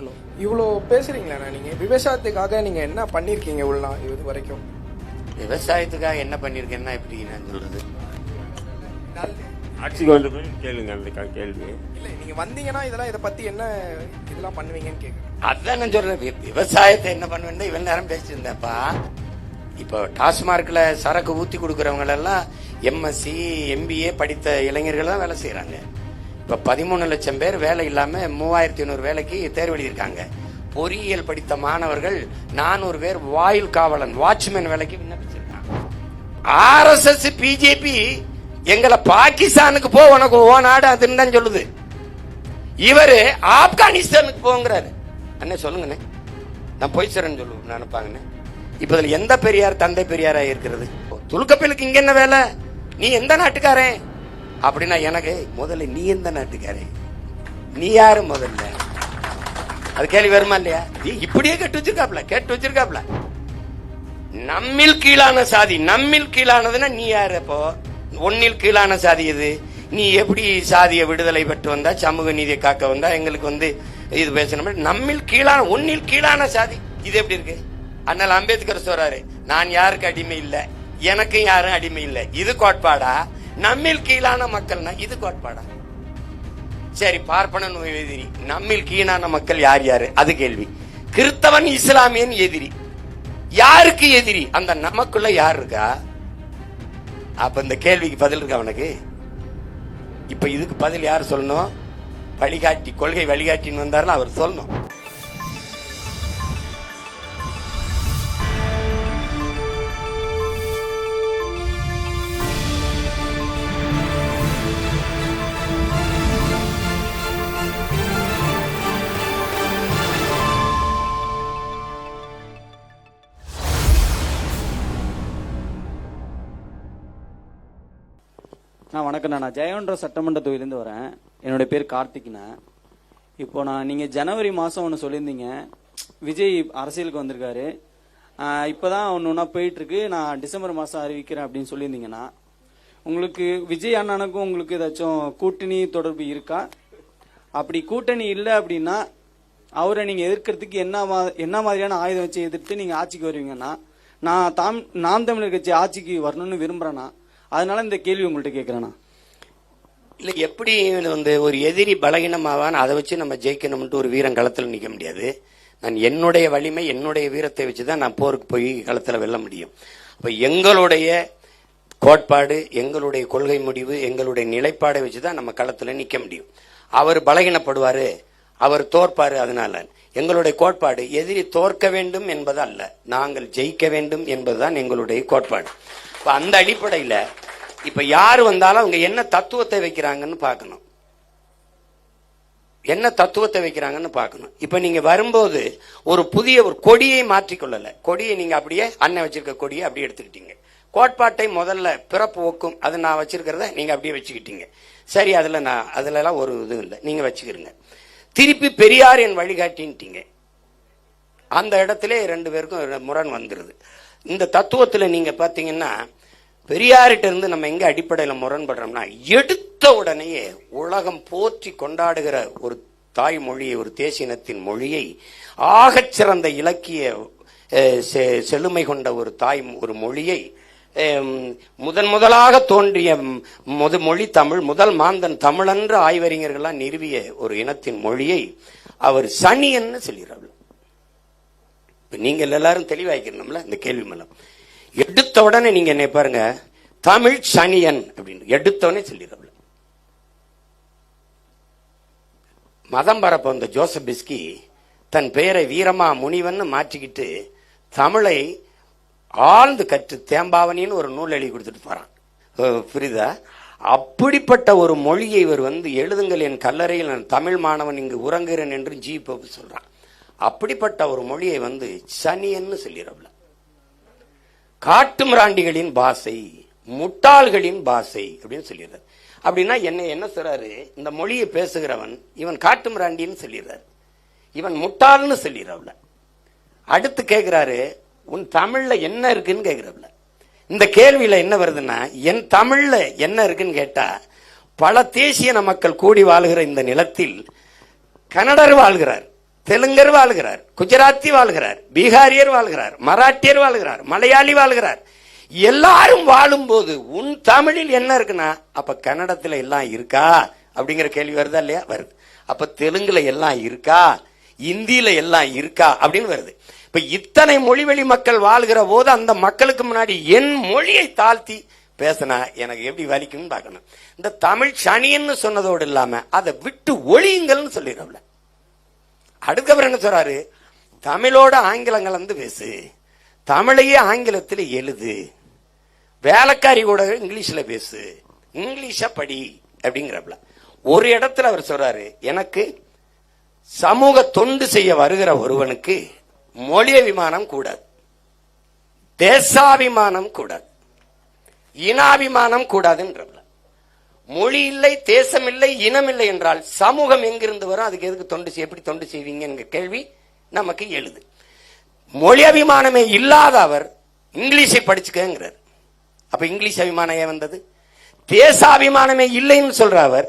Hello. இவ்வளோ பேசுறீங்களா நீங்க? விவசாயத்துக்காக நீங்க என்ன பண்ணிருக்கீங்க இவ்வளோ இது வரைக்கும்? விவசாயத்துக்காக என்ன பண்ணிருக்கேன்னா எப்படி நான் சொல்றது? ஆட்சிக்கு வந்த பிறகு கேளுங்க அந்த கேள்வி. இல்ல நீங்க வந்தீங்கன்னா இதெல்லாம் இதை பத்தி என்ன இதெல்லாம் பண்ணுவீங்கன்னு கேக்குறேன். அதான் நான் சொல்றேன். வி- விவசாயத்தை என்ன பண்ணுவேன் இவன் நேரம் பேசிட்டு இருந்தேன்ப்பா இப்போ டாஸ்மார்க்ல சரக்கு ஊத்தி கொடுக்கறவங்க எல்லாம் எம்எஸ்சி எம்பிஏ படித்த இளைஞர்கள் தான் வேலை செய்யறாங்க இப்ப பதிமூணு லட்சம் பேர் வேலை இல்லாம மூவாயிரத்தி ஐநூறு வேலைக்கு தேர்வு எழுதியிருக்காங்க பொறியியல் படித்த மாணவர்கள் நானூறு பேர் வாயில் காவலன் வாட்ச்மேன் வேலைக்கு விண்ணப்பிச்சிருக்காங்க. ஆர்எஸ்எஸ் பிஜேபி எங்களை பாகிஸ்தானுக்கு போ உனக்கு ஓ நாடு அதுன்னு தான் சொல்லுது. இவரு ஆப்கானிஸ்தானுக்கு போங்கிறாரு. அண்ணே சொல்லுங்கண்ணே. நான் போய் சொல்றேன்னு சொல்லுவோம் நினைப்பாங்கண்ணே இப்ப இதுல எந்த பெரியார் தந்தை பெரியாராக இருக்கிறது? துலுக்கப்பிலுக்கு இங்க என்ன வேலை? நீ எந்த நாட்டுக்காரன்? அப்படின்னா எனக்கு முதல்ல நீ எந்த நாட்டுக்காரன் நீ யாரு முதல்ல? அது கேள்வி வருமா இல்லையா? நீ இப்படியே கேட்டு வச்சிருக்காப்ல கேட்டு வச்சிருக்காப்ல. நம்மில் கீழான சாதி நம்மில் கீழானதுன்னா நீ யாரு அப்போ? ஒன்னில் கீழான சாதி இது நீ எப்படி சாதிய விடுதலை பெற்று வந்தா சமூக நீதியை காக்க வந்தா? எங்களுக்கு வந்து இது பேசணும் நம்மில் கீழான ஒன்னில் கீழான சாதி. இது எப்படி இருக்கு? அண்ணல் அம்பேத்கர் சொல்றாரு நான் யாருக்கு அடிமை இல்லை? எனக்கும் யாரும் அடிமை இல்லை. இது கோட்பாடா? நம்மில் கீழான மக்கள்னா இது கோட்பாடா? சரி பார்ப்பனன் எதிரி. நம்மில் கீழான மக்கள் யார் யாரு? அது கேள்வி. கிறிஸ்தவன் இஸ்லாமியன் எதிரி. யாருக்கு எதிரி? அந்த நமக்குள்ள யார் இருக்கா? அப்ப இந்த கேள்விக்கு பதில் இருக்கா அவனுக்கு இப்ப இதுக்கு பதில் யார் சொல்லணும்? வழிகாட்டி கொள்கை வழிகாட்டின்னு வந்தாருன்னா அவர் சொல்லணும். நான் வணக்கம் நான். ஜெயவன்ற சட்டமன்ற தொகுதியிலேருந்து வரேன். என்னுடைய பேர் கார்த்திக்னா. இப்போ நான் நீங்கள் ஜனவரி மாதம் ஒன்று சொல்லியிருந்தீங்க. விஜய் அரசியலுக்கு வந்திருக்காரு. இப்போ தான் ஒன்று ஒன்றா போயிட்டுருக்கு. நான் டிசம்பர் மாதம் அறிவிக்கிறேன் அப்படின்னு சொல்லியிருந்தீங்கன்னா உங்களுக்கு விஜய் அண்ணனுக்கும் உங்களுக்கு ஏதாச்சும் கூட்டணி தொடர்பு இருக்கா? அப்படி கூட்டணி இல்லை அப்படின்னா அவரை நீங்கள் எதிர்க்கிறதுக்கு என்ன மா என்ன மாதிரியான ஆயுதம் வச்சு எதிர்த்து நீங்கள் ஆட்சிக்கு வருவீங்கன்னா நான் தாம் நாம் தமிழர் கட்சி ஆட்சிக்கு வரணும்னு விரும்புகிறேன்னா அதனால இந்த கேள்வி உங்கள்கிட்ட கேட்குறேண்ணா இல்லை எப்படி வந்து ஒரு எதிரி பலகீனமாவான் அதை வச்சு நம்ம ஜெயிக்கணும்ட்டு ஒரு வீரன் களத்தில் நிற்க முடியாது. நான் என்னுடைய வலிமை என்னுடைய வீரத்தை வச்சு தான் நான் போருக்கு போய் களத்தில் வெல்ல முடியும். அப்போ எங்களுடைய கோட்பாடு எங்களுடைய கொள்கை முடிவு எங்களுடைய நிலைப்பாடை வச்சு தான் நம்ம களத்தில் நிற்க முடியும். அவர் பலகீனப்படுவார் அவர் தோற்பார் அதனால. எங்களுடைய கோட்பாடு எதிரி தோற்க வேண்டும் என்பது அல்ல நாங்கள் ஜெயிக்க வேண்டும் என்பதுதான் எங்களுடைய கோட்பாடு. இப்போ அந்த அடிப்படையில் இப்போ யார் வந்தாலும் அவங்க என்ன தத்துவத்தை வைக்கிறாங்கன்னு பார்க்கணும். என்ன தத்துவத்தை வைக்கிறாங்கன்னு பார்க்கணும். இப்போ நீங்கள் வரும்போது ஒரு புதிய ஒரு கொடியை மாற்றிக்கொள்ளலை. கொடியை நீங்கள் அப்படியே அண்ணன் வச்சிருக்க கொடியை அப்படியே எடுத்துக்கிட்டீங்க. கோட்பாட்டை முதல்ல பிறப்பு ஒக்கும். அது நான் வச்சிருக்கிறத நீங்கள் அப்படியே வச்சுக்கிட்டீங்க. சரி அதில் நான் அதுலலாம் ஒரு இதுவும் இல்லை. நீங்கள் வச்சுக்கிறீங்க திருப்பி பெரியார் என் வழிகாட்டின்ட்டீங்க. அந்த இடத்துல ரெண்டு பேருக்கும் முரண் வந்துடுது இந்த தத்துவத்தில் நீங்க பார்த்தீங்கன்னா பெரியார்கிட்ட இருந்து நம்ம எங்க அடிப்படையில முரண்படுறோம்னா எடுத்த உடனேயே உலகம் போற்றி கொண்டாடுகிற ஒரு தாய்மொழியை ஒரு தேசினத்தின் மொழியை ஆகச்சிறந்த இலக்கிய செ- செழுமை கொண்ட ஒரு தாய் ஒரு மொழியை முதன் முதலாக தோன்றிய முத மொழி தமிழ் முதல் மாந்தன் தமிழன்று ஆய்வறிஞர்களாக நிறுவிய ஒரு இனத்தின் மொழியை அவர் சனியன்னு சொல்லிடுறாரு இப்போ நீங்கள் எல்லாரும் தெளிவாய்க்கணும்ல இந்த கேள்வி மூலம் எடுத்த உடனே நீங்க என்ன பாருங்க தமிழ் சனியன் அப்படின்னு. எடுத்த உடனே மதம் பரப்ப வந்த ஜோசப் பிஸ்கி தன் பெயரை வீரமா முனிவன் மாற்றிக்கிட்டு தமிழை ஆழ்ந்து கற்று தேம்பாவணின்னு ஒரு நூல் எழுதி கொடுத்துட்டு போறான். புரியுதா? அப்படிப்பட்ட ஒரு மொழியை இவர் வந்து எழுதுங்கள் என் கல்லறையில் நான் தமிழ் மாணவன் இங்கு உறங்குகிறேன் என்று ஜி. போப்பு சொல்றான். அப்படிப்பட்ட ஒரு மொழியை வந்து சனியன்னு காட்டு மிராண்டிகளின் பாசை முட்டாள்களின் பாசை அப்படின்னு சொல்லிடுறாரு. அப்படின்னா என்ன என்ன சொல்றாரு? இந்த மொழியை பேசுகிறவன் இவன் காட்டு மிராண்டின்னு சொல்லிடுறாரு. இவன் முட்டாள்னு சொல்லிடுறவள அடுத்து கேட்கிறாரு உன் தமிழ்ல என்ன இருக்குன்னு கேட்கிறவள இந்த கேள்வியில என்ன வருதுன்னா என் தமிழ்ல என்ன இருக்குன்னு கேட்டா பல தேசிய மக்கள் கூடி வாழ்கிற இந்த நிலத்தில் கன்னடர் வாழ்கிறார். தெலுங்கர் வாழ்கிறார் குஜராத்தி வாழ்கிறார் பீகாரியர் வாழ்கிறார் மராட்டியர் வாழ்கிறார் மலையாளி வாழ்கிறார். எல்லாரும் வாழும்போது உன் தமிழில் என்ன இருக்குன்னா அப்ப கன்னடத்துல எல்லாம் இருக்கா? அப்படிங்கிற கேள்வி வருதா இல்லையா? வருது. அப்ப தெலுங்குல எல்லாம் இருக்கா? இந்தியில எல்லாம் இருக்கா? அப்படின்னு வருது. இப்ப இத்தனை மொழிவெளி மக்கள் வாழ்கிற போது அந்த மக்களுக்கு முன்னாடி என் மொழியை தாழ்த்தி பேசினா எனக்கு எப்படி வலிக்கும்னு பார்க்கணும். இந்த தமிழ் சனின்னு சொன்னதோடு இல்லாம அதை விட்டு ஒழியுங்கள்னு சொல்லிடுறோம்ல அடுத்தவர் என்ன சொல்றாரு? தமிழோட ஆங்கிலம் கலந்து பேசு. தமிழையே ஆங்கிலத்தில் எழுது. வேலைக்காரி கூட இங்கிலீஷில் பேசு. இங்கிலீஷ படி அப்படிங்கிறப்பல. ஒரு இடத்துல அவர் சொல்றாரு எனக்கு சமூக தொண்டு செய்ய வருகிற ஒருவனுக்கு மொழிய விமானம் கூடாது. தேசாபிமானம் கூடாது. இனாபிமானம் கூடாதுன்றப்பல. மொழி இல்லை தேசம் இல்லை இனம் இல்லை என்றால் சமூகம் எங்கிருந்து வரும்? அதுக்கு எதுக்கு தொண்டு செய்ய எப்படி தொண்டு செய்வீங்க கேள்வி நமக்கு எழுது. மொழி அபிமானமே இல்லாத அவர் இங்கிலீஷை படிச்சுக்கங்கிறார். அப்ப இங்கிலீஷ் அபிமானம் ஏன் வந்தது? தேசாபிமானமே இல்லைன்னு சொல்ற அவர்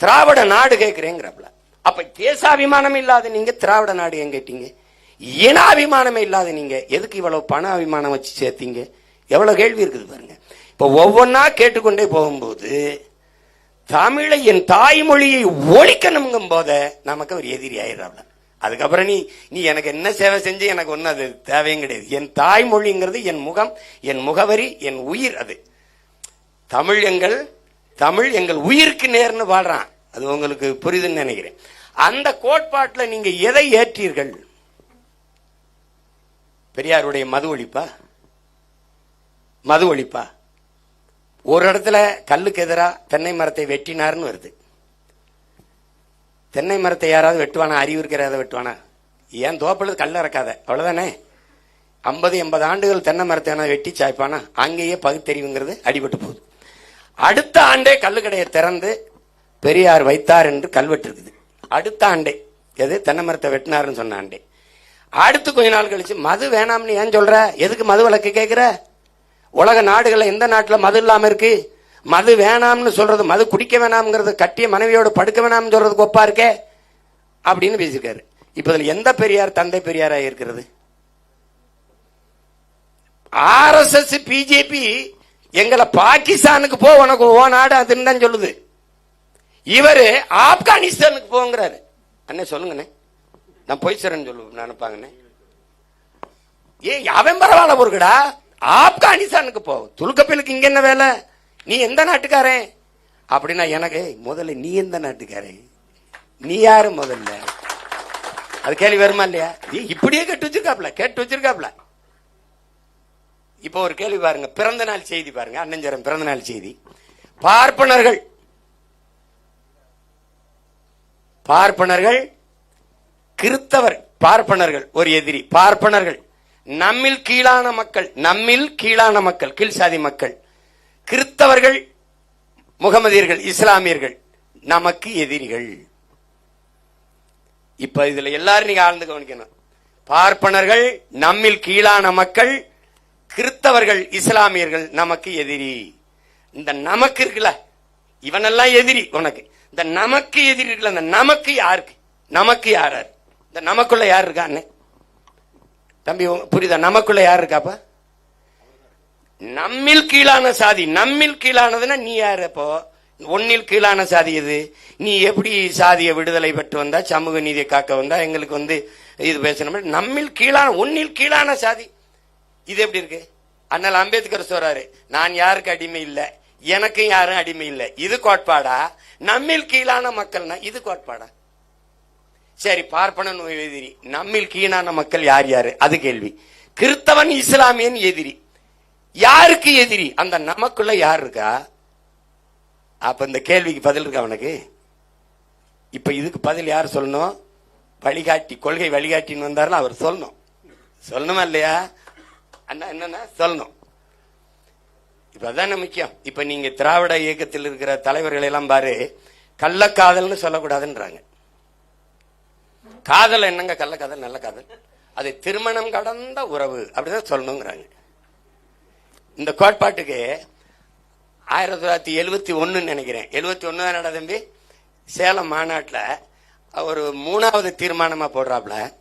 திராவிட நாடு கேட்கிறேங்கிறப்பல அப்ப தேசாபிமானம் இல்லாத நீங்க திராவிட நாடு ஏன் கேட்டீங்க? இனாபிமானமே இல்லாத நீங்க எதுக்கு இவ்வளவு பண அபிமானம் வச்சு சேர்த்தீங்க? எவ்வளவு கேள்வி இருக்குது பாருங்க. இப்போ ஒவ்வொன்றா கேட்டுக்கொண்டே போகும்போது தமிழை என் தாய்மொழியை ஒழிக்கணுங்கும் போத நமக்கு அவர் எதிரி ஆயிடுறாப்ல. அதுக்கப்புறம் நீ நீ எனக்கு என்ன சேவை செஞ்சு எனக்கு ஒன்றும் அது தேவையும் கிடையாது. என் தாய்மொழிங்கிறது என் முகம் என் முகவரி என் உயிர் அது. தமிழ் எங்கள் தமிழ் எங்கள் உயிருக்கு நேர்னு வாழ்றான். அது உங்களுக்கு புரியுதுன்னு நினைக்கிறேன். அந்த கோட்பாட்டில் நீங்க எதை ஏற்றீர்கள்? பெரியாருடைய மது ஒழிப்பா? மது ஒழிப்பா? ஒரு இடத்துல கல்லுக்கு எதிராக தென்னை மரத்தை வெட்டினார்னு வருது. தென்னை மரத்தை யாராவது வெட்டுவானா? அறிவு இருக்கிறத வெட்டுவானா? ஏன் தோப்பில் கல் இறக்காத அவ்வளோதானே ஐம்பது எண்பது ஆண்டுகள் தென்னை மரத்தை வேணா வெட்டி சாய்ப்பானா? அங்கேயே பகுத்தறிவுங்கிறது அடிபட்டு போகுது. அடுத்த ஆண்டே கல்லுக்கடையை திறந்து பெரியார் வைத்தார் என்று கல்வெட்டு இருக்குது அடுத்த ஆண்டே. எது? தென்னை மரத்தை வெட்டினாருன்னு சொன்ன ஆண்டே. அடுத்து கொஞ்ச நாள் கழிச்சு மது வேணாம்னு ஏன் சொல்ற? எதுக்கு மது விளக்கு கேட்குற? உலக நாடுகள்ல எந்த நாட்டில் மது இல்லாம இருக்கு? மது வேணாம்னு சொல்றது மது குடிக்க வேணாம்ங்கிறது கட்டிய மனைவியோடு படுக்க வேணாம்னு சொல்றதுக்கு ஒப்பா இருக்கே? அப்படின்னு பேசியிருக்காரு. இப்போ இதில் எந்த பெரியார் தந்தை பெரியாராக இருக்கிறது? ஆர்எஸ்எஸ் பிஜேபி எங்களை பாகிஸ்தானுக்கு போ உனக்கு ஓ நாடு அதுன்னு தான் சொல்லுது. இவர் ஆப்கானிஸ்தானுக்கு போங்கிறாரு. அண்ணே சொல்லுங்கண்ணே. நான் போய் சொல்றேன்னு சொல்லு நினைப்பாங்கண்ணே. ஏ அவன் பரவாயில்ல பொருக்கடா. ஆப்கானிஸ்தானுக்கு போ. துலுக்கப்பிலுக்கு இங்க என்ன வேலை? நீ எந்த நாட்டுக்காரன்? அப்படின்னா எனக்கு முதல்ல நீ எந்த நாட்டுக்காரன்? நீ யாரு முதல்ல? அது கேள்வி வருமா இல்லையா? நீ இப்படியே கேட்டு வச்சிருக்காப்ல கேட்டு வச்சிருக்காப்ல. இப்போ ஒரு கேள்வி பாருங்க பிறந்த நாள் செய்தி பாருங்க அண்ணஞ்சரம் பிறந்த நாள் செய்தி. பார்ப்பனர்கள் பார்ப்பனர்கள் கிறித்தவர் பார்ப்பனர்கள் ஒரு எதிரி பார்ப்பனர்கள். நம்மில் கீழான மக்கள் நம்மில் கீழான மக்கள் கீழ் சாதி மக்கள் கிறித்தவர்கள் முகமதியர்கள் இஸ்லாமியர்கள் நமக்கு எதிரிகள். இப்ப இதுல எல்லாரும் நீங்க ஆழ்ந்து கவனிக்கணும். பார்ப்பனர்கள் நம்மில் கீழான மக்கள் கிறித்தவர்கள் இஸ்லாமியர்கள் நமக்கு எதிரி. இந்த நமக்கு இருக்குல்ல இவனெல்லாம் எதிரி உனக்கு. இந்த நமக்கு எதிரி இருக்குல்ல இந்த நமக்கு யாருக்கு? நமக்கு யார் இந்த நமக்குள்ள யார் இருக்கா தம்பி புரியுதா? நமக்குள்ள யார் இருக்காப்பா நம்மில் கீழான சாதி. நம்மில் கீழானதுன்னா நீ யார் அப்போ? ஒன்னில் கீழான சாதி எது? நீ எப்படி சாதியை விடுதலை பெற்று வந்தா சமூக நீதியை காக்க வந்தா எங்களுக்கு வந்து இது பேசணும் நம்மில் கீழான ஒன்னில் கீழான சாதி. இது எப்படி இருக்கு? அண்ணல் அம்பேத்கர் சொல்றாரு நான் யாருக்கு அடிமை இல்லை? எனக்கும் யாரும் அடிமை இல்லை. இது கோட்பாடா? நம்மில் கீழான மக்கள்னா இது கோட்பாடா? சரி பார்ப்பனன் எதிரி. நம்மில் கீழான மக்கள் யார் யாரு? அது கேள்வி. கிறிஸ்தவன் இஸ்லாமியன் எதிரி. யாருக்கு எதிரி? அந்த நமக்குள்ள யார் இருக்கா? அப்ப இந்த கேள்விக்கு பதில் இருக்கா அவனுக்கு? இப்ப இதுக்கு பதில் யார் சொல்லணும்? வழிகாட்டி கொள்கை வழிகாட்டின்னு வந்தாருன்னா அவர் சொல்லணும். சொல்லணுமா இல்லையா? அண்ணா என்னன்னா சொல்லணும். இப்ப முக்கியம். இப்ப நீங்க திராவிட இயக்கத்தில் இருக்கிற தலைவர்களை எல்லாம் பாரு கள்ளக்காதல்னு சொல்லக்கூடாதுன்றாங்க. காதல் என்னங்க கள்ளக்காதல் நல்ல காதல்? அது திருமணம் கடந்த உறவு அப்படிதான் சொல்லணுங்கிறாங்க. இந்த கோட்பாட்டுக்கு ஆயிரத்தி தொள்ளாயிரத்தி எழுபத்தி ஒண்ணுன்னு நினைக்கிறேன். எழுபத்தி ஒன்று தான் தம்பி? சேலம் மாநாட்டில் ஒரு மூணாவது தீர்மானமா போடுறாப்புல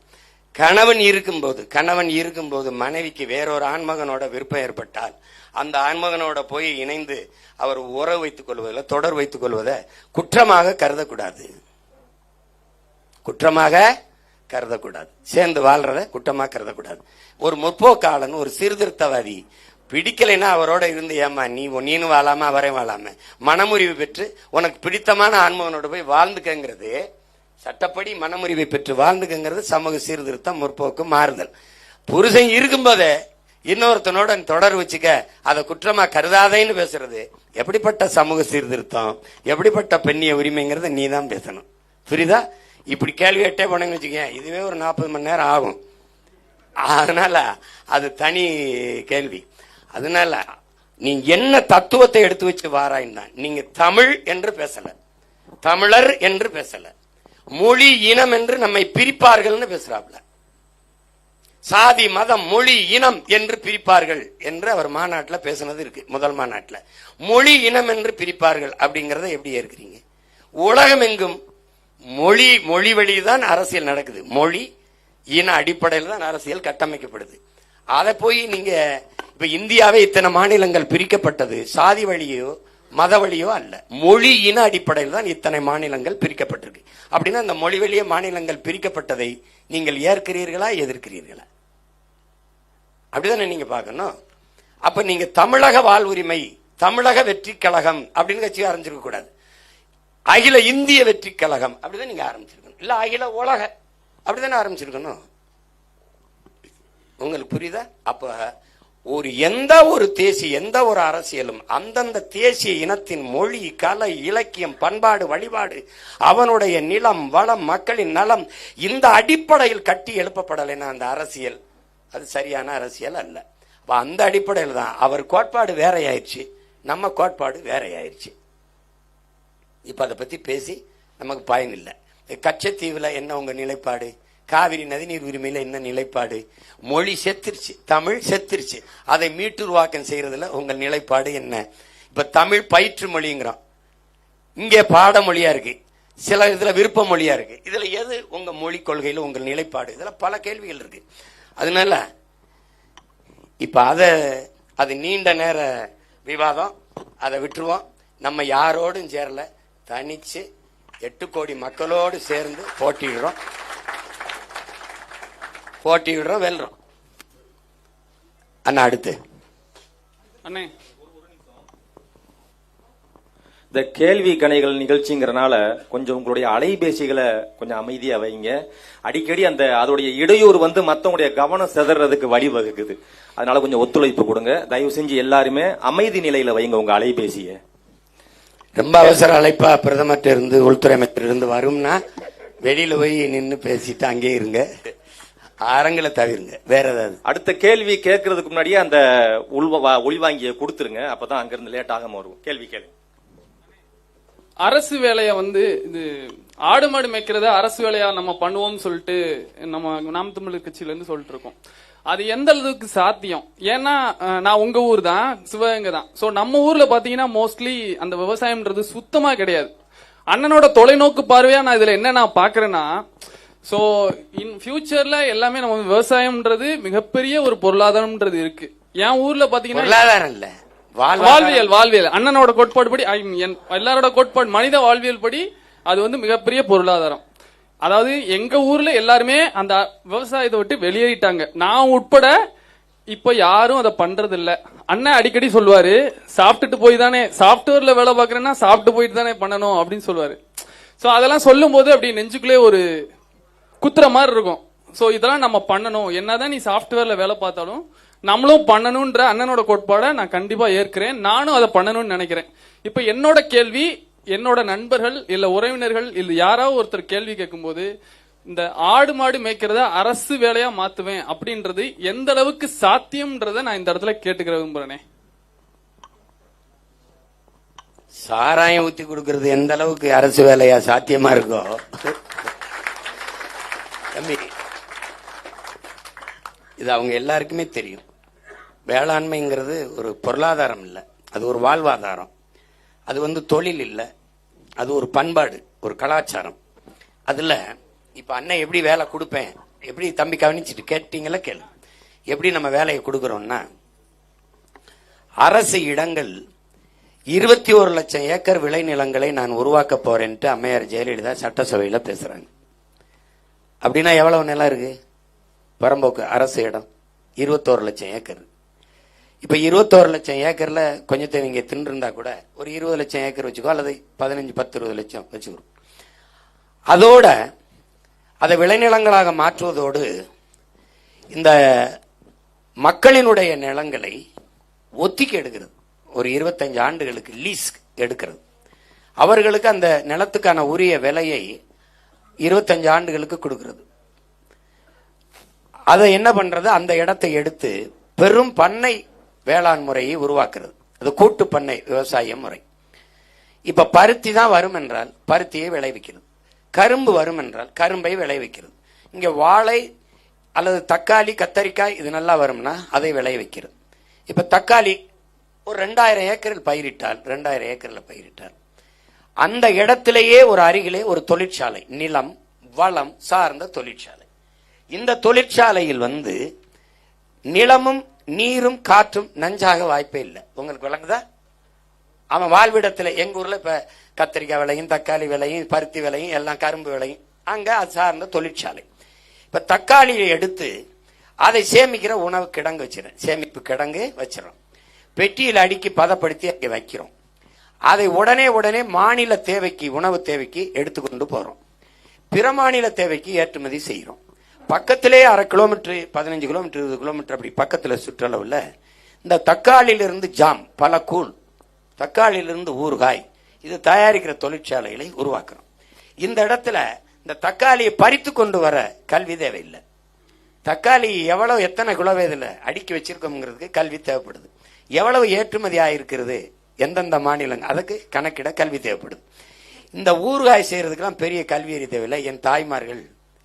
கணவன் இருக்கும்போது கணவன் இருக்கும்போது மனைவிக்கு வேறொரு ஆண்மகனோட விருப்பம் ஏற்பட்டால் அந்த ஆண்மகனோட போய் இணைந்து அவர் உறவு வைத்துக் கொள்வதில் தொடர் வைத்துக் கொள்வதை குற்றமாக கருதக்கூடாது. குற்றமாக கருதக்கூடாது. சேர்ந்து வாழ்றத குற்றமாக கருதக்கூடாது. ஒரு முற்போக்காளன் ஒரு சீர்திருத்தவாதி பிடிக்கலைன்னா அவரோட இருந்து ஏமா நீ நீனும் வாழாம அவரையும் வாழாம. மனமுறிவு பெற்று உனக்கு பிடித்தமான ஆன்மவனோட போய் வாழ்ந்துக்கங்கிறது சட்டப்படி மனமுறிவை பெற்று வாழ்ந்துக்கங்கிறது சமூக சீர்திருத்தம் முற்போக்கு மாறுதல். புருஷன் இருக்கும்போதே இன்னொருத்தனோட தொடர் வச்சுக்க அதை குற்றமா கருதாதேன்னு பேசுறது எப்படிப்பட்ட சமூக சீர்திருத்தம் எப்படிப்பட்ட பெண்ணிய உரிமைங்கிறத நீ தான் பேசணும். புரியுதா? இப்படி கேள்வி கேட்டே போனேன்னு வச்சுக்கேன் இதுவே ஒரு நாற்பது மணி நேரம் ஆகும். அதனால அது தனி கேள்வி. அதனால நீ என்ன தத்துவத்தை எடுத்து வச்சு வாராயின்னா நீங்க தமிழ் என்று பேசல. தமிழர் என்று பேசல. மொழி இனம் என்று நம்மை பிரிப்பார்கள்னு பேசுறாப்ல சாதி மதம் மொழி இனம் என்று பிரிப்பார்கள் என்று அவர் மாநாட்டில் பேசுனது இருக்கு முதல் மாநாட்டில். மொழி இனம் என்று பிரிப்பார்கள் அப்படிங்கறத எப்படி ஏற்கிறீங்க? உலகம் எங்கும் மொழி மொழி வழிதான் அரசியல் நடக்குது. மொழி இன அடிப்படையில் தான் அரசியல் கட்டமைக்கப்படுது. அதை போய் நீங்க இப்ப இந்தியாவே இத்தனை மாநிலங்கள் பிரிக்கப்பட்டது சாதி வழியோ மத வழியோ அல்ல. மொழி இன அடிப்படையில் தான் இத்தனை மாநிலங்கள் பிரிக்கப்பட்டிருக்கு. அப்படின்னா அந்த மொழி வழிய மாநிலங்கள் பிரிக்கப்பட்டதை நீங்கள் ஏற்கிறீர்களா எதிர்க்கிறீர்களா? அப்படிதானே நீங்க பார்க்கணும். அப்ப நீங்க தமிழக வாழ்வுரிமை தமிழக வெற்றி கழகம் அப்படின்னு கட்சி ஆரம்பிச்சிருக்க கூடாது. அகில இந்திய வெற்றி கழகம். அப்படிதான் நீங்க ஆரம்பிச்சிருக்கணும். இல்ல அகில உலக. அப்படிதானே ஆரம்பிச்சிருக்கணும். உங்களுக்கு புரியுதா? அப்ப ஒரு எந்த ஒரு தேசிய எந்த ஒரு அரசியலும் அந்தந்த தேசிய இனத்தின் மொழி கலை இலக்கியம் பண்பாடு வழிபாடு அவனுடைய நிலம் வளம் மக்களின் நலம் இந்த அடிப்படையில் கட்டி எழுப்பப்படலைன்னா அந்த அரசியல். அது சரியான அரசியல் அல்ல. அந்த அடிப்படையில் தான் அவர் கோட்பாடு வேறையாயிருச்சு நம்ம கோட்பாடு வேறையாயிருச்சு இப்போ அதை பற்றி பேசி நமக்கு பயன் இல்லை. கச்சத்தீவில் என்ன உங்கள் நிலைப்பாடு? காவிரி நதிநீர் உரிமையில என்ன நிலைப்பாடு? மொழி செத்துருச்சு தமிழ் செத்துருச்சு. அதை மீட்டுருவாக்கம் செய்யறதுல உங்கள் நிலைப்பாடு என்ன? இப்போ தமிழ் பயிற்று மொழிங்கிறோம். இங்கே பாடமொழியா இருக்கு. சில இதில் விருப்ப மொழியா இருக்கு. இதில் எது உங்கள் மொழி கொள்கையில் உங்கள் நிலைப்பாடு? இதில் பல கேள்விகள் இருக்குது அதனால இப்போ அதை அது நீண்ட நேர விவாதம். அதை விட்டுருவோம். நம்ம யாரோடும் சேரல. தனிச்சு எட்டு கோடி மக்களோடு சேர்ந்து போட்டியிடுறோம். போட்டியிடுறோம் வெல்றோம். அண்ணா அடுத்து. அண்ணே. இந்த கேள்வி கணைகள் நிகழ்ச்சிங்கிறனால கொஞ்சம் உங்களுடைய அலைபேசிகளை கொஞ்சம் அமைதியா வைங்க. அடிக்கடி அந்த அதோடைய இடையூறு வந்து மற்றவங்களுடைய கவனம் சிதறதுக்கு வழிவகுக்குது. அதனால கொஞ்சம் ஒத்துழைப்பு கொடுங்க. தயவு செஞ்சு எல்லாருமே அமைதி நிலையில வைங்க உங்க அலைபேசியை. ரொம்ப அவசர அழைப்பா பிரதமர்கிட்ட இருந்து உள்துறை அமைச்சர் இருந்து வரும்னா வெளியில போய் நின்னு பேசிட்டு அங்கே இருங்க. அரங்களை தவிருங்க. வேற ஏதாவது. அடுத்த கேள்வி கேட்கறதுக்கு முன்னாடியே அந்த உள்வா உள்வாங்கிய கொடுத்துருங்க. அப்பதான் அங்கிருந்து லேட் ஆகாம வரும் கேள்வி கேள்வி அரசு வேலையை வந்து இது ஆடு மாடு மேய்க்கிறத அரசு வேலையா நம்ம பண்ணுவோம்னு சொல்லிட்டு நம்ம நாம் தமிழர் கட்சியில இருந்து சொல்லிட்டு இருக்கோம். அது எந்த அளவுக்கு சாத்தியம்? ஏன்னா நான் உங்க ஊர் தான் சிவகங்கை தான். சோ நம்ம ஊர்ல பாத்தீங்கன்னா மோஸ்ட்லி அந்த விவசாயம்ன்றது சுத்தமா கிடையாது. அண்ணனோட தொலைநோக்கு பார்வையா நான் இதுல என்ன நான் பாக்குறேன்னா சோ இன் ஃபியூச்சர்ல எல்லாமே நம்ம விவசாயம்ன்றது மிகப்பெரிய ஒரு பொருளாதாரம்ன்றது இருக்கு. என் ஊர்ல பாத்தீங்கன்னா பொருளாதாரம் இல்ல. வாழ்வியல் வாழ்வியல். அண்ணனோட கோட்பாடு படி எல்லாரோட கோட்பாடு மனித வாழ்வியல் படி அது வந்து மிகப்பெரிய பொருளாதாரம். அதாவது எங்க ஊர்ல எல்லாருமே அந்த விவசாயத்தை விட்டு வெளியேறிட்டாங்க. நான் உட்பட இப்ப யாரும் அதை பண்றது இல்ல அண்ணன் அடிக்கடி சொல்லுவாரு சாப்பிட்டுட்டு போய் தானே சாப்ட்வேர்ல வேலை பாக்குறேன்னா சாப்பிட்டு போயிட்டு தானே பண்ணணும் அப்படின்னு சொல்லுவாரு. சோ அதெல்லாம் சொல்லும் போது அப்படி நெஞ்சுக்குள்ளே ஒரு குத்துற மாதிரி இருக்கும். சோ இதெல்லாம் நம்ம பண்ணணும். என்னதான் நீ சாஃப்ட்வேர்ல வேலை பார்த்தாலும் நம்மளும் பண்ணணும்ன்ற அண்ணனோட கோட்பாடை நான் கண்டிப்பா ஏற்கிறேன். நானும் அதை பண்ணணும்னு நினைக்கிறேன். இப்ப என்னோட கேள்வி என்னோட நண்பர்கள் இல்ல உறவினர்கள் இல்ல யாராவது ஒருத்தர் கேள்வி கேட்கும்போது இந்த ஆடு மாடு மேய்க்கிறத அரசு வேலையா மாத்துவேன் அப்படின்றது எந்த அளவுக்கு சாத்தியம்ன்றத நான் இந்த இடத்துல கேட்டுக்கிற விரும்புறேனே. சாராயம் ஊத்தி கொடுக்கறது எந்த அளவுக்கு அரசு வேலையா சாத்தியமா இருக்கோ? தம்பி இது அவங்க எல்லாருக்குமே தெரியும். வேளாண்மைங்கிறது ஒரு பொருளாதாரம் இல்லை. அது ஒரு வாழ்வாதாரம். அது வந்து தொழில் இல்லை. அது ஒரு பண்பாடு ஒரு கலாச்சாரம். அதில் இப்போ அண்ணன் எப்படி வேலை கொடுப்பேன் எப்படி தம்பி கவனிச்சுட்டு கேட்டீங்களா கேளு. எப்படி நம்ம வேலையை கொடுக்குறோம்னா அரசு இடங்கள் இருபத்தி ஒரு லட்சம் ஏக்கர் விளைநிலங்களை நான் உருவாக்க போறேன்ட்டு அம்மையார் ஜெயலலிதா சட்டசபையில் பேசுறாங்க. அப்படின்னா எவ்வளவு நிலம் இருக்கு? பரம்போக்கு அரசு இடம் இருபத்தோரு லட்சம் ஏக்கர். இப்ப இருபத்தோரு லட்சம் ஏக்கர்ல கொஞ்சத்தை நீங்க தின்றுருந்தா கூட ஒரு இருபது லட்சம் ஏக்கர் வச்சுக்கோ அல்லது பதினஞ்சு பத்து இருபது லட்சம் வச்சுக்கிறோம் அதோட அதை விளைநிலங்களாக மாற்றுவதோடு இந்த மக்களினுடைய நிலங்களை ஒத்திக்கு எடுக்கிறது. ஒரு இருபத்தஞ்சு ஆண்டுகளுக்கு லீஸ் எடுக்கிறது. அவர்களுக்கு அந்த நிலத்துக்கான உரிய விலையை இருபத்தஞ்சு ஆண்டுகளுக்கு கொடுக்கிறது. அதை என்ன பண்றது? அந்த இடத்தை எடுத்து பெரும் பண்ணை வேளாண் முறையை உருவாக்குறது. அது கூட்டு பண்ணை விவசாய முறை. இப்ப பருத்தி தான் வரும் என்றால் பருத்தியை விளைவிக்கிறது. கரும்பு வரும் என்றால் கரும்பை விளைவிக்கிறது. இங்க வாழை அல்லது தக்காளி கத்தரிக்காய் இது நல்லா வரும்னா அதை விளைவிக்கிறது. இப்ப தக்காளி ஒரு ரெண்டாயிரம் ஏக்கரில் பயிரிட்டால் ரெண்டாயிரம் ஏக்கரில் பயிரிட்டால் அந்த இடத்திலேயே ஒரு அருகிலே ஒரு தொழிற்சாலை நிலம் வளம் சார்ந்த தொழிற்சாலை. இந்த தொழிற்சாலையில் வந்து நிலமும் நீரும் காற்றும் நஞ்சாக வாய்ப்பே இல்லை. உங்களுக்கு விளங்குதா? அவன் வாழ்விடத்தில் எங்கள் ஊரில் இப்போ கத்திரிக்காய் விலையும் தக்காளி விலையும் பருத்தி விலையும் எல்லாம் கரும்பு விலையும் அங்கே அது சார்ந்த தொழிற்சாலை. இப்போ தக்காளியை எடுத்து அதை சேமிக்கிற உணவு கிடங்கு வச்சிடும் சேமிப்பு கிடங்கு வச்சிடும் பெட்டியில் அடுக்கி பதப்படுத்தி அங்கே வைக்கிறோம். அதை உடனே உடனே மாநில தேவைக்கு உணவு தேவைக்கு எடுத்துக்கொண்டு போகிறோம் பிற மாநில தேவைக்கு ஏற்றுமதி செய்கிறோம் பக்கத்திலே அரை கிலோமீட்டர் பதினஞ்சு கிலோமீட்டர் இருபது கிலோமீட்டர் அப்படி பக்கத்தில் சுற்றளவில் இந்த தக்காளியிலிருந்து ஜாம் பல கூழ் தக்காளியிலிருந்து ஊறுகாய் இது தயாரிக்கிற தொழிற்சாலைகளை உருவாக்குறோம். இந்த இடத்துல இந்த தக்காளியை பறித்து கொண்டு வர கல்வி தேவையில்லை. தக்காளி எவ்வளவு எத்தனை குலவேதில் அடுக்கி வச்சிருக்கோங்கிறதுக்கு கல்வி தேவைப்படுது. எவ்வளவு ஏற்றுமதி ஆகிருக்கிறது எந்தெந்த மாநிலங்கள் அதுக்கு கணக்கிட கல்வி தேவைப்படுது. இந்த ஊறுகாய் செய்கிறதுக்கெல்லாம் பெரிய கல்வி அறிவு தேவையில்லை. என் தாய்மார்கள்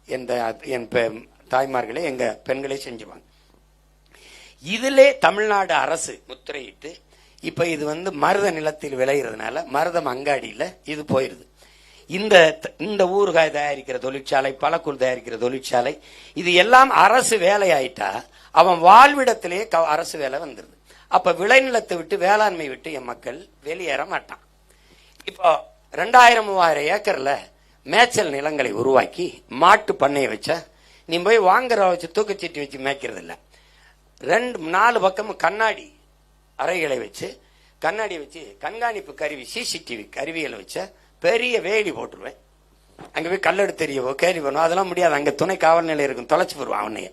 என் என் பெ- தாய்மார்களே எங்க பெண்களே செஞ்சுவாங்க. இதிலே தமிழ்நாடு அரசு முத்திரையிட்டு இப்ப இது வந்து மருத நிலத்தில் விளையிறதுனால மருதம் அங்காடியில இது போயிருது. இந்த இந்த ஊறுகாய் தயாரிக்கிற தொழிற்சாலை பழக்கூழ் தயாரிக்கிற தொழிற்சாலை இது எல்லாம் அரசு வேலையாயிட்டா அவன் வாழ்விடத்திலேயே க- அரசு வேலை வந்துடுது அப்ப விளைநிலத்தை விட்டு வேளாண்மை விட்டு என் மக்கள் வெளியேற மாட்டான். இப்போ ரெண்டாயிரம் மூவாயிரம் ஏக்கர்ல மேய்ச்சல் நிலங்களை உருவாக்கி மாட்டு பண்ணையை வச்சா நீ போய் வாங்குற வச்சு தூக்கச்சீட்டு வச்சு மேய்க்கிறது இல்லை. ரெண்டு நாலு பக்கமும் கண்ணாடி அறைகளை வச்சு கண்ணாடி வச்சு கண்காணிப்பு கருவி சிசிடிவி கருவிகளை வச்ச பெரிய வேலி போட்டுருவேன். அங்கே போய் கல்லெடு தெரியவோ கேள்வி பண்ணுவோம் அதெல்லாம் முடியாது. அங்கே துணை காவல் நிலையம் இருக்கும். தொலைச்சி போடுவான் அவனையே.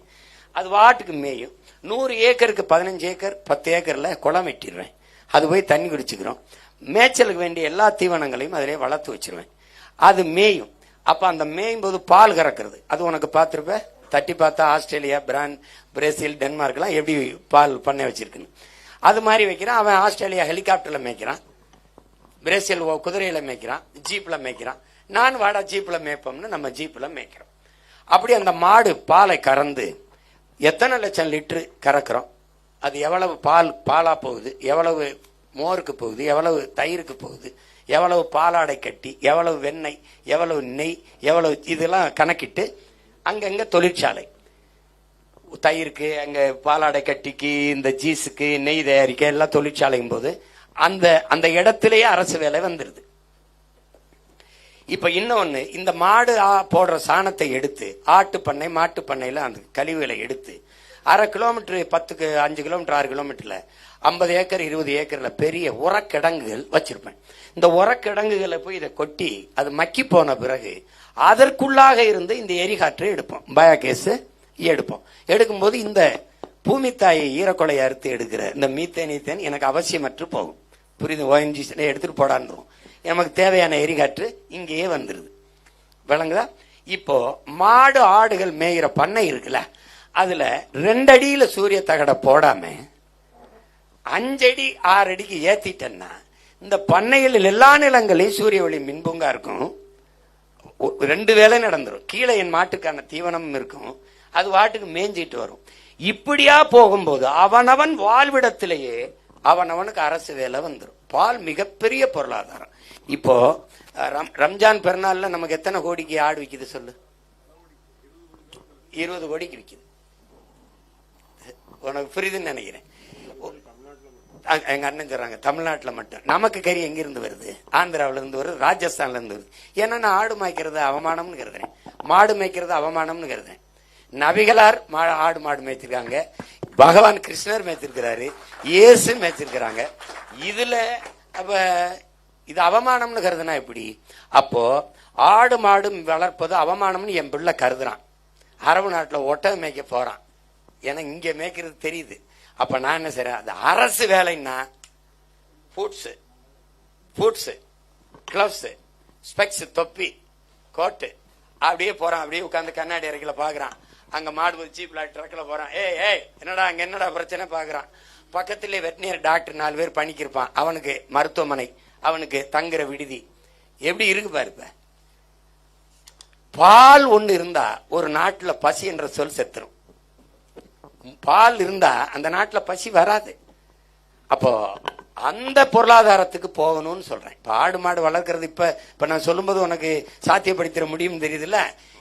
அது வாட்டுக்கு மேயும். நூறு ஏக்கருக்கு பதினஞ்சு ஏக்கர் பத்து ஏக்கரில் குளம் வெட்டிடுவேன். அது போய் தண்ணி குடிச்சுக்கிறோம். மேய்ச்சலுக்கு வேண்டிய எல்லா தீவனங்களையும் அதிலே வளர்த்து வச்சிருவேன். அது மேயும். அப்ப அந்த மேயும் போது பால் கறக்கிறது. அது உனக்கு பார்த்துருப்ப? தட்டி பார்த்தா ஆஸ்திரேலியா பிரான் பிரேசில் டென்மார்க்லாம் எப்படி பால் பண்ண வச்சிருக்குன்னு. அது மாதிரி வைக்கிறான். அவன் ஆஸ்திரேலியா ஹெலிகாப்டர்ல மேய்க்கிறான். பிரேசில் ஓ- குதிரையில மேய்க்கிறான். ஜீப்ல மேய்க்கிறான். நான் வாடா ஜீப்ல மேய்ப்போம்னு நம்ம ஜீப்ல மேய்க்கிறோம். அப்படி அந்த மாடு பாலை கறந்து எத்தனை லட்சம் லிட்டரு கறக்கிறோம்? அது எவ்வளவு பால் பாலா போகுது? எவ்வளவு மோருக்கு போகுது? எவ்வளவு தயிருக்கு போகுது? எவ்வளவு பாலாடை கட்டி எவ்வளவு வெண்ணெய் எவ்வளவு நெய் எவ்வளவு இதெல்லாம் கணக்கிட்டு அங்கங்க தொழிற்சாலை. தயிருக்கு அங்க பாலாடை கட்டிக்கு இந்த ஜீஸுக்கு நெய் தயாரிக்க எல்லாம் தொழிற்சாலையும் போது அந்த அந்த இடத்திலேயே அரசு வேலை வந்துடுது இப்ப இன்னொன்னு இந்த மாடு போடுற சாணத்தை எடுத்து ஆட்டு பண்ணை மாட்டு பண்ணையில அந்த கழிவுகளை எடுத்து அரை கிலோமீட்டர் பத்துக்கு அஞ்சு கிலோமீட்டர் ஆறு கிலோமீட்டர்ல ஐம்பது ஏக்கர் இருபது ஏக்கரில் பெரிய உரக்கிடங்குகள் வச்சிருப்பேன். இந்த உரக்கிடங்குகளை போய் இதை கொட்டி அது மக்கி போன பிறகு அதற்குள்ளாக இருந்து இந்த எரிகாற்றை எடுப்போம். பயோகேஸு எடுப்போம். எடுக்கும்போது இந்த பூமித்தாயை ஈரக்கொலையை அறுத்து எடுக்கிற இந்த மீத்தேன் ஈத்தேன் எனக்கு அவசியமற்று போகும். புரியுது? ஓஎன்ஜி எடுத்துட்டு போடான்றோம் நமக்கு தேவையான எரிகாற்று இங்கேயே வந்துடுது விளங்குதா? இப்போ மாடு ஆடுகள் மேயிற பண்ணை இருக்குல்ல அதில் ரெண்டடியில் சூரிய தகடை போடாமல் அஞ்சடி ஆறு அடிக்கு ஏத்திட்டேன்னா இந்த பண்ணையில் எல்லா நிலங்களையும் சூரிய ஒளி மின்பூங்கா இருக்கும். ரெண்டு வேலை நடந்துடும் கீழே என் மாட்டுக்கான தீவனமும் இருக்கும். அது வாட்டுக்கு மேய்ஞ்சிட்டு வரும். இப்படியா போகும்போது அவனவன் வாழ்விடத்திலேயே அவனவனுக்கு அரசு வேலை வந்துடும் பால் மிகப்பெரிய பொருளாதாரம். இப்போ ரம்- ரம்ஜான் பெருநாள்ல நமக்கு எத்தனை கோடிக்கு ஆடு விக்குது சொல்லு? இருபது கோடிக்கு விக்குது. உனக்கு புரியுதுன்னு நினைக்கிறேன். அங்க- எங்க அண்ணன் சொல்றாங்க தமிழ்நாட்டுல மட்டும். நமக்கு கறி எங்க இருந்து வருது? ஆந்திராவில இருந்து வருது ராஜஸ்தான்ல இருந்து வருது. ஏன்னா நான் ஆடு மாய்க்கிறது அவமானம்னு கருதுறேன். மாடு மேய்க்கிறது அவமானம்னு கருதுறேன். நபிகளார் மா- ஆடு மாடு மேய்ச்சிருக்காங்க பகவான் கிருஷ்ணர் மேய்ச்சிருக்கிறாரு இயேசு மேய்ச்சிருக்கிறாங்க இதுல அப்ப இது அவமானம்னு கருதுனா எப்படி? அப்போ ஆடு மாடு வளர்ப்பது அவமானம்னு என் பிள்ளை கருதுறான். அரபு நாட்டில் ஒட்டகம் மேய்க்க போறான். ஏன்னா இங்க மேய்க்கிறது தெரியுது. அப்ப நான் என்ன செய்றேன்? அது அரசு வேலைன்னா ஃபுட்ஸு ஃபுட்ஸு க்ளவ்ஸு ஸ்பெக்ஸ் தொப்பி கோட்டு அப்படியே போறான். அப்படியே உட்காந்து கண்ணாடி அறைக்கில பாக்குறான். அங்க மாடு ஜீப்ல ட்ரக்ல போறான். ஏய் ஏய் என்னடா அங்க என்னடா பிரச்சனை பாக்குறான். பக்கத்துலேயே வெட்டினியர் டாக்டர் நாலு பேர் பணிக்கிருப்பான். அவனுக்கு மருத்துவமனை அவனுக்கு தங்குற விடுதி. எப்படி இருக்கு பாருப்ப பால் ஒண்ணு இருந்தா ஒரு நாட்டுல பசி என்ற சொல் செத்துரும். பால் இருந்தா அந்த நாட்டில் பசி வராது. அப்போ அந்த பொருளாதாரத்துக்கு போகணும்னு சொல்றேன். இப்போ ஆடு மாடு வளர்க்கறது இப்ப இப்ப நான் சொல்லும்போது உனக்கு சாத்தியப்படுத்திட முடியும் தெரியுதுல்ல?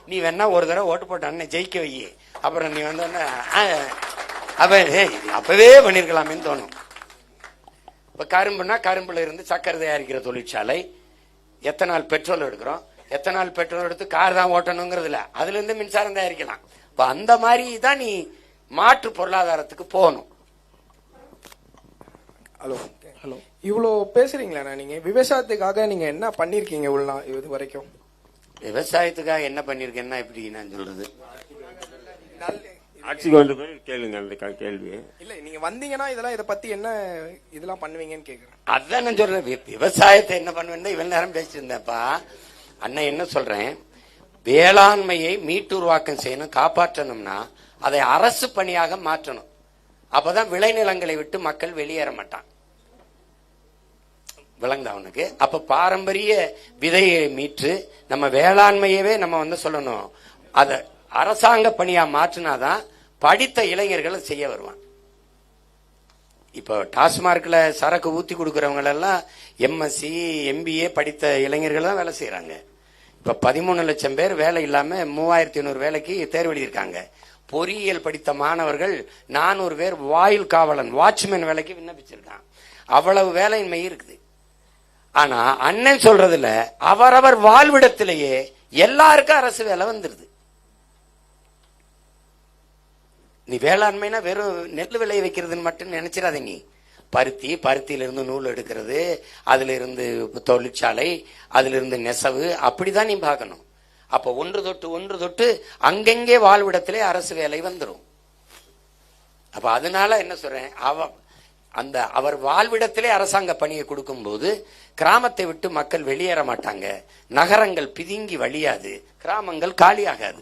நீ வேணா ஒரு தடவை ஓட்டு போட்ட அண்ணன் ஜெயிக்க வை. அப்புறம் நீ வந்தோடனே அப்ப அப்பவே பண்ணிருக்கலாமேன்னு தோணும். இப்ப கரும்புனா கரும்புல இருந்து சக்கரை தயாரிக்கிற தொழிற்சாலை. எத்தனால் பெட்ரோல் எடுக்கிறோம். எத்தனால் பெட்ரோல் எடுத்து கார் தான் ஓட்டணுங்கிறது இல்ல அதுல இருந்து மின்சாரம் தயாரிக்கலாம். இப்ப அந்த மாதிரி தான் நீ மாற்று பொருளாதாரத்துக்கு போகணும். ஹலோ. ஹலோ. இவ்வளோ பேசுறீங்களா நீங்க? விவசாயத்துக்காக நீங்க என்ன பண்ணிருக்கீங்க உள்ள இது வரைக்கும்? விவசாயத்துக்காக என்ன பண்ணிருக்கேன்னா எப்படி நான் சொல்றது. ஆட்சிக்கு வந்த பிறகு கேளுங்க அந்த கேள்வி இல்ல நீங்க வந்தீங்கன்னா இதெல்லாம் இதை பத்தி என்ன இதெல்லாம் பண்ணுவீங்கன்னு கேக்குறேன். அதான் நான் சொல்றேன். வி- விவசாயத்தை என்ன பண்ணுவேன் இவ்வளவு நேரம் பேசிட்டு இருந்தேன்ப்பா அண்ணன் என்ன சொல்றேன்? வேளாண்மையை மீட்டுருவாக்கம் செய்யணும் காப்பாற்றணும்னா அதை அரசு பணியாக மாற்றணும். அப்பதான் விளைநிலங்களை விட்டு மக்கள் வெளியேற மாட்டான் விளங்குதா அவனுக்கு அப்ப பாரம்பரிய விதையை மீட்டு நம்ம வேளாண்மையவே நம்ம வந்து சொல்லணும். அத அரசாங்க பணியா மாற்றினாதான் படித்த இளைஞர்கள் செய்ய வருவான் இப்போ டாஸ்மார்க்ல சரக்கு ஊத்தி கொடுக்கறவங்க எல்லாம் எம்எஸ்சி எம்பிஏ படித்த இளைஞர்கள் தான் வேலை செய்யறாங்க இப்ப பதிமூணு லட்சம் பேர் வேலை இல்லாம மூவாயிரத்தி ஐநூறு வேலைக்கு தேர்வு எழுதியிருக்காங்க. பொறியியல் படித்த மாணவர்கள் நானூறு பேர் வாயில் காவலன் வாட்ச்மேன் வேலைக்கு விண்ணப்பிச்சிருக்கான். அவ்வளவு வேலையின்மை இருக்குது. ஆனா அண்ணன் சொல்றதுல அவரவர் வாழ்விடத்திலேயே எல்லாருக்கும் அரசு வேலை வந்துருது. நீ வேளாண்மைனா வெறும் நெல் விளைய வைக்கிறதுன்னு மட்டும் நினைச்சிடாத நீ. பருத்தி பருத்தியிலிருந்து நூல் எடுக்கிறது அதுல இருந்து தொழிற்சாலை அதுல இருந்து நெசவு அப்படிதான் நீ பார்க்கணும். அப்ப ஒன்று தொட்டு ஒன்று தொட்டு அங்கங்கே வாழ்விடத்திலே அரசு வேலை வந்துடும் அப்ப அதனால என்ன சொல்றேன்? அவ அந்த அவர் வாழ்விடத்திலே அரசாங்க பணியை கொடுக்கும்போது கிராமத்தை விட்டு மக்கள் வெளியேற மாட்டாங்க. நகரங்கள் பிதுங்கி வழியாது. கிராமங்கள் காலியாகாது.